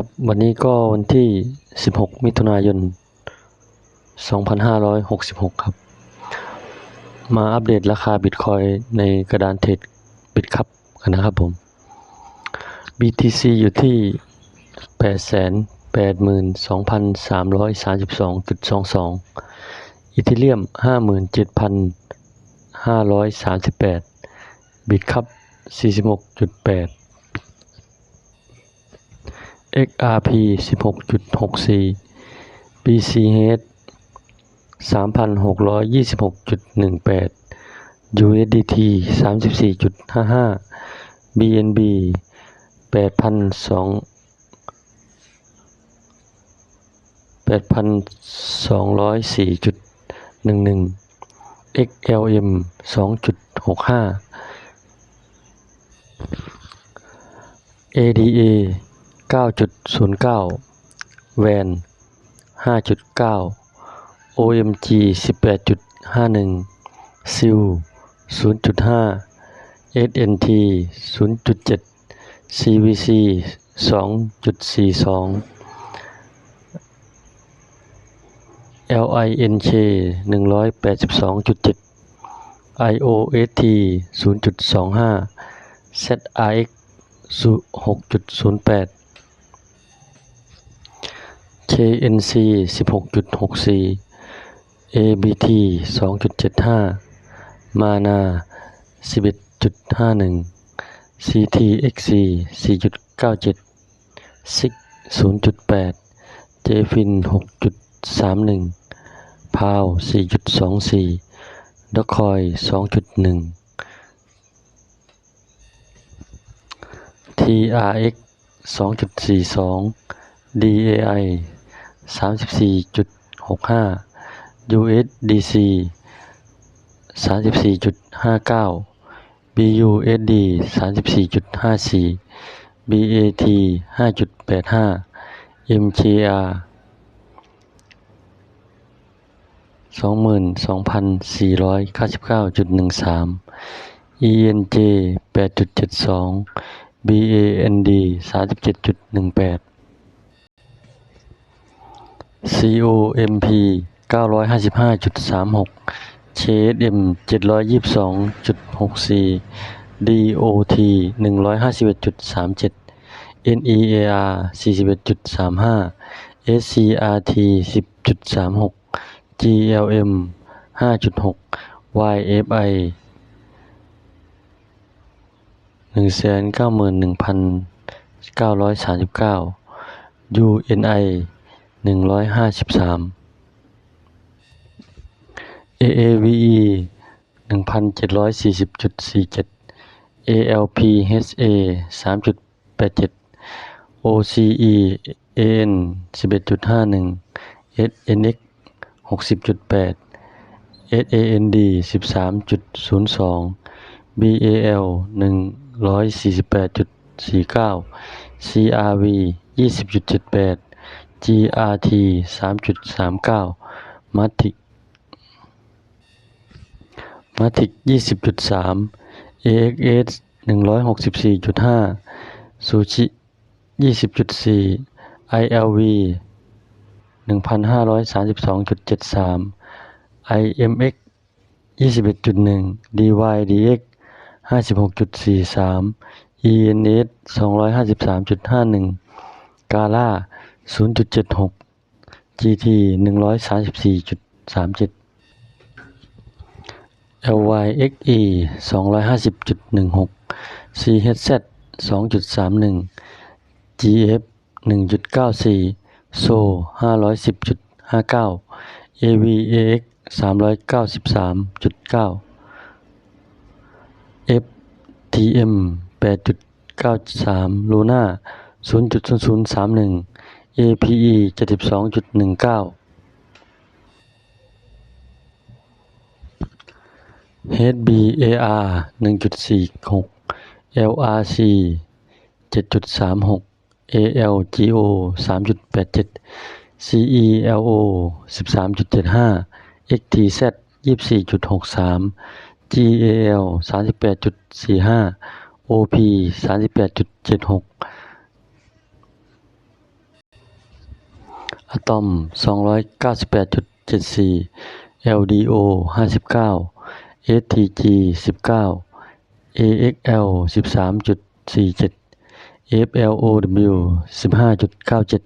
ครับ วันนี้ก็วันที่ 16 มิถุนายน 2566 ครับ มาอัปเดตราคาบิตคอยในกระดานเทรดบิตคับกันนะครับผม BTC อยู่ที่ 882,332.22 อีเทเรียม 57,538 บิตครับ 46.8 XRP 16.64 BCH 3,626.18 USDT 34.55 BNB 8,200 8,204.11 XLM 2.65 ADA 9.09 แวน 5.9 OMG 18.51 ซิล 0.5 SNT 0.7 CVC 2.42 LINK 182.7 IOST 0.25 ZRX 6.08 KNC 16.64 ABT 2.75 มานา 11.51 CTXC 4.97 SIG 0.8 JFIN 6.31 พาว 4.24 ดอคอย 2.1 TRX 2.42 DAI 34.65 USDC 34.59 BUSD 34.54 BAT 5.85 MKR 22,499.13 ENJ 8.72 BAND 37.18 COMP 955.36 JSM 722.64 DOT 151.37 NEAR 41.35 SCRT 10.36 GLM 5.6 YFI 191,939 UNI 153 AAVE 1740.47 ALPHA 3.87 OCE AN 11.51 SNX 60.8 SAND 13.02 BAL 148.49 CRV 20.78 GRT าทีสามจุดสามเก้ามัทธิกมัทธิกยี่สิบจุดสามเอ็กเอสหนึ่งร้อยหกสิบสี่จุดห้าซูชิยี่สิบจุดสี่ไอเหนึ่งพันห้าร้อยสามสิบสองจุดเจ็ดสามไอเยี่สิบเอ็ดจุดหนึ่งดีวาห้าสิบหกจุดสี่สามอีเสองร้อยห้าสิบสามจุดห้าหนึ่งกาล่า 0.76 GT 134.37 LYXE 250.16 CHZ 2.31 GF 1.94 SO 510.59 AVAX 393.9 FTM 8.93 Luna 0.0031 APE 72.19 HBAR 1.46 LRC 7.36 ALGO 3.87 CELO 13.75 XTZ 24.63 GAL 38.45 OP 38.76 อะตอม 298.74 LDO 59 STG 19 AXL 13.47 FLOW 15.97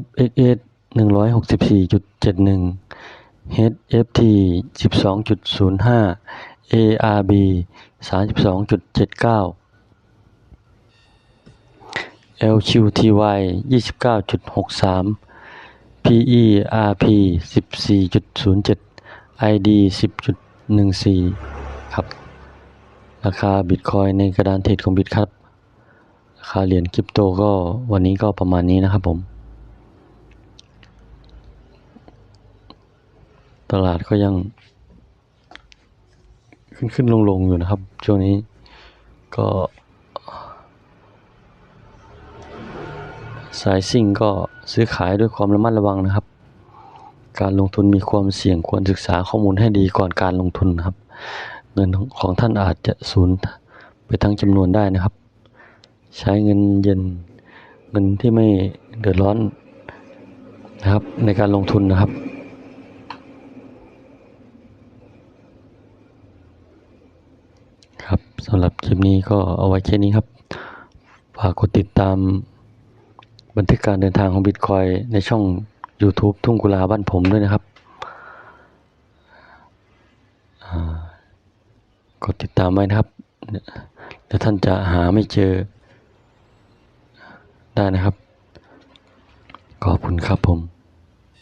FXS 164.71 HFT 12.05 ARB 32.79 LQTY 29.63 PERP 14.07 ID 10.14ครับ ราคาบิตคอยในกระดานเทรดของบิตครับ ราคาเหรียญคริปโตก็วันนี้ก็ประมาณนี้นะครับผม ตลาดก็ยัง ขึ้นขึ้นลงลงอยู่นะครับ ช่วงนี้ก็ สายซิ่งก็ซื้อขายด้วยความระมัดระวังนะครับ การลงทุนมีความเสี่ยงควรศึกษาข้อมูลให้ดีก่อนการลงทุนครับ เงินของท่านอาจจะสูญไปทั้งจำนวนได้นะครับ ใช้เงินเย็นเงินที่ไม่เดือดร้อนนะครับในการลงทุนนะครับครับสำหรับคลิปนี้ก็เอาไว้แค่นี้ครับ ฝากกดติดตาม บันทึกการเดินทางของบิตคอยในช่อง YouTube ทุ่งกุลาบ้านผมด้วยนะครับ กดติดตามไว้นะครับ เดี๋ยวท่านจะหาไม่เจอได้นะครับ ขอบคุณครับผม